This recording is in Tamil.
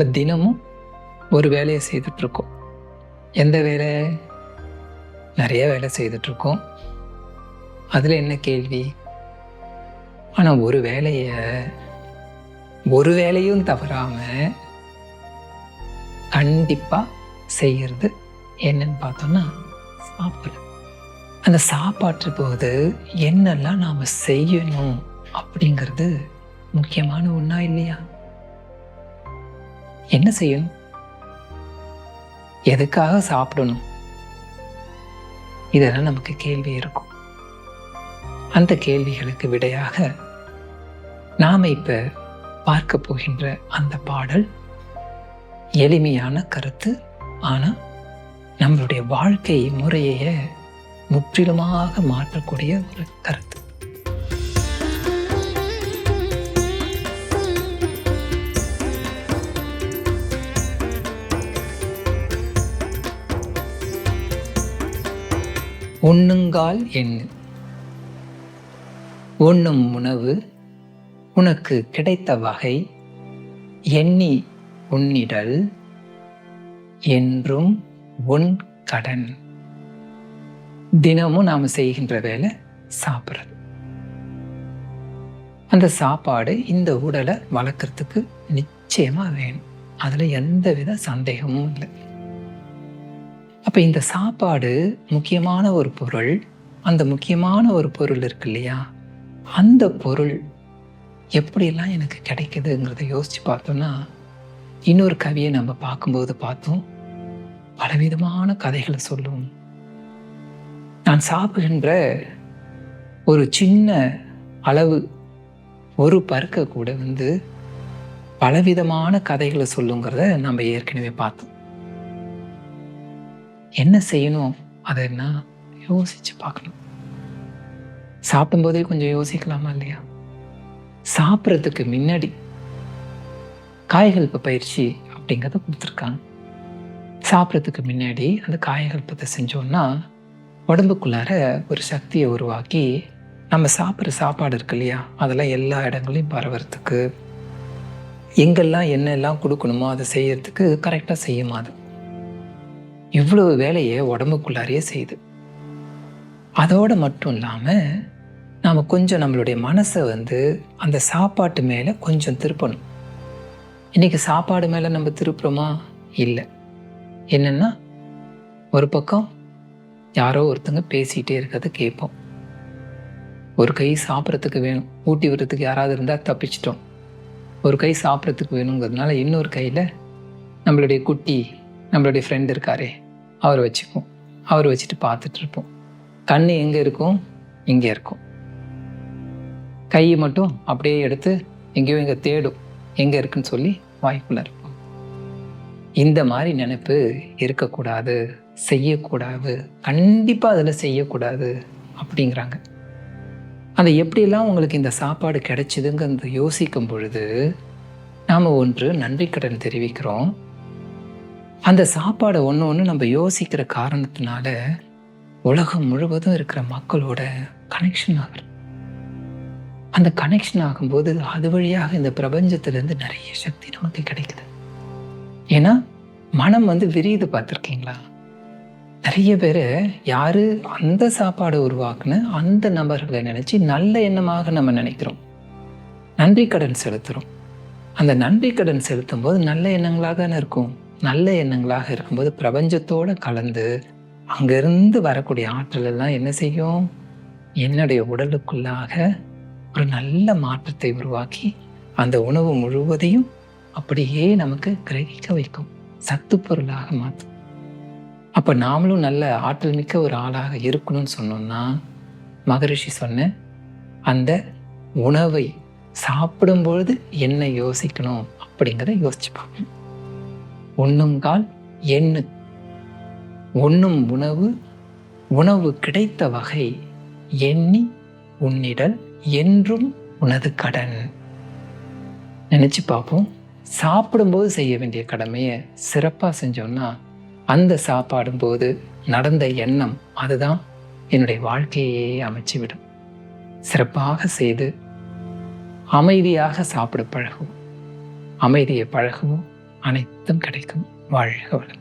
நம்ம தினமும் ஒரு வேலையை செய்துட்ருக்கோம். எந்த வேலை? நிறைய வேலை செய்துட்ருக்கோம். அதில் என்ன கேள்வி? ஆனால் ஒரு வேலையை ஒரு வேலையும் தவறாமல் கண்டிப்பாக செய்கிறது என்னன்னு பார்த்தோம்னா சாப்பிட அந்த சாப்பாட்டு போது என்னெல்லாம் நாம் செய்யணும் அப்படிங்கிறது முக்கியமான ஒன்றா இல்லையா? என்ன செய்யும்? எதுக்காக சாப்பிடணும்? இதெல்லாம் நமக்கு கேள்வி இருக்கும். அந்த கேள்விகளுக்கு விடையாக நாம் இப்போ பார்க்க போகின்ற அந்த பாடல் எளிமையான கருத்து ஆனால் நம்மளுடைய வாழ்க்கை முறையை முற்றிலுமாக மாற்றக்கூடிய ஒரு கருத்து. உண்ணுங்கால் எண்ணு உண்ணும் உணவு உனக்கு கிடைத்த வகை. எண்ணி உன்னிடல் என்றும் உன் கடன். தினமும் நாம் செய்கின்ற வேலை சாப்பிட்றது. அந்த சாப்பாடு இந்த உடலை வளர்க்குறதுக்கு நிச்சயமாக வேணும். அதில் எந்த வித சந்தேகமும் இல்லை. அப்போ இந்த சாப்பாடு முக்கியமான ஒரு பொருள். அந்த முக்கியமான ஒரு பொருள் இருக்கு இல்லையா? அந்த பொருள் எப்படியெல்லாம் எனக்கு கிடைக்குதுங்கிறத யோசித்து பார்த்தோன்னா இன்னொரு கவியை நம்ம பார்க்கும்போது பார்த்தோம். பலவிதமான கதைகளை சொல்லும். நான் சாப்பிடுகின்ற ஒரு சின்ன அளவு ஒரு பருக்க கூட வந்து பலவிதமான கதைகளை சொல்லுங்கிறத நம்ம ஏற்கனவே பார்த்தோம். என்ன செய்யணும்? அதை என்ன யோசிச்சு பார்க்கணும். சாப்பிடும்போதே கொஞ்சம் யோசிக்கலாமா இல்லையா? சாப்பிட்றதுக்கு முன்னாடி காய்கல்ப பயிற்சி அப்படிங்கிறத கொடுத்துருக்காங்க. சாப்பிட்றதுக்கு முன்னாடி அந்த காயகல்பத்தை செஞ்சோம்னா உடம்புக்குள்ளார ஒரு சக்தியை உருவாக்கி நம்ம சாப்பிட்ற சாப்பாடு இருக்கு இல்லையா? அதெல்லாம் எல்லா இடங்களையும் பரவறதுக்கு எங்கெல்லாம் என்னெல்லாம் கொடுக்கணுமோ அதை செய்யறதுக்கு கரெக்டாக செய்யுமா அது? இவ்வளவு வேலையை உடம்புக்குள்ளாரையே செய்யுது அதோடு மட்டும் இல்லாமல் நாம் கொஞ்சம் நம்மளுடைய மனசை வந்து அந்த சாப்பாட்டு மேலே கொஞ்சம் திருப்பணும். இன்றைக்கி சாப்பாடு மேலே நம்ம திருப்புறோமா? இல்லை. என்னென்னா ஒரு பக்கம் யாரோ ஒருத்தங்க பேசிகிட்டே இருக்கிறத கேட்போம். ஒரு கை சாப்பிட்றதுக்கு வேணும். ஊட்டி விடுறதுக்கு யாராவது இருந்தால் தப்பிச்சிட்டோம். ஒரு கை சாப்பிட்றதுக்கு வேணுங்கிறதுனால இன்னொரு கையில் நம்மளுடைய குட்டி நம்மளுடைய ஃப்ரெண்ட் இருக்காரே அவர் வச்சுக்குவோம். அவர் வச்சுட்டு பார்த்துட்டு இருப்போம் கண் எங்கே இருக்கும்? இங்கே இருக்கும். கையை மட்டும் அப்படியே எடுத்து எங்கேயோ எங்கே தேடும். எங்கே இருக்குன்னு சொல்லி வாய்ப்புள்ள இருப்போம். இந்த மாதிரி நினைப்பு இருக்கக்கூடாது செய்யக்கூடாது கண்டிப்பாக அதில் செய்யக்கூடாது அப்படிங்கிறாங்க. அதை எப்படியெல்லாம் உங்களுக்கு இந்த சாப்பாடு கிடைச்சிதுங்கிறது யோசிக்கும் பொழுது நாம் ஒன்று நன்றி கடன் தெரிவிக்கிறோம். அந்த சாப்பாடை ஒன்று ஒன்று நம்ம யோசிக்கிற காரணத்தினால உலகம் முழுவதும் இருக்கிற மக்களோட கனெக்ஷன் ஆகுது. அந்த கனெக்ஷன் ஆகும்போது அது வழியாக இந்த பிரபஞ்சத்திலேருந்து நிறைய சக்தி நமக்கு கிடைக்குது. ஏன்னா மனம் வந்து விரியுது பார்த்துருக்கீங்களா? நிறைய பேர் யார் அந்த சாப்பாடை உருவாக்குன அந்த நபர்களை நினச்சி நல்ல எண்ணமாக நம்ம நினைக்கிறோம். நன்றி கடன் செலுத்துகிறோம் அந்த நன்றி கடன் செலுத்தும் போது நல்ல எண்ணங்களாக தானே இருக்கும். நல்ல எண்ணங்களாக இருக்கும்போது பிரபஞ்சத்தோடு கலந்து அங்கேருந்து வரக்கூடிய ஆற்றல் எல்லாம் என்ன செய்யும்? என்னுடைய உடலுக்குள்ளாக ஒரு நல்ல மாற்றத்தை உருவாக்கி அந்த உணவு முழுவதையும் அப்படியே நமக்கு கிரகிக்க வைக்கும். சத்து பொருளாக மாற்றும். அப்போ நாமளும் நல்ல ஆற்றல் மிக்க ஒரு ஆளாக இருக்கணும்னு சொன்னோம்னா மகரிஷி சொன்ன அந்த உணவை சாப்பிடும்பொழுது என்ன யோசிக்கணும் அப்படிங்கிறத யோசிச்சு பார்க்கணும் உண்ணுங்கால் எண்ணு. உண்ணும் உணவு உணவு கிடைத்த வகை எண்ணி உன்னிடல் என்றும் உனது கடன். நினச்சி பார்ப்போம். சாப்பிடும்போது செய்ய வேண்டிய கடமையை சிறப்பாக செஞ்சோம்னா அந்த சாப்பாடும் போது நடந்த எண்ணம் அதுதான் என்னுடைய வாழ்க்கையே அமைச்சுவிடும். சிறப்பாக செய்து அமைதியாக சாப்பிட பழகும் அமைதியை பழகுவோம். அனைத்தும் கிடைக்கும். வாழ்க வளம்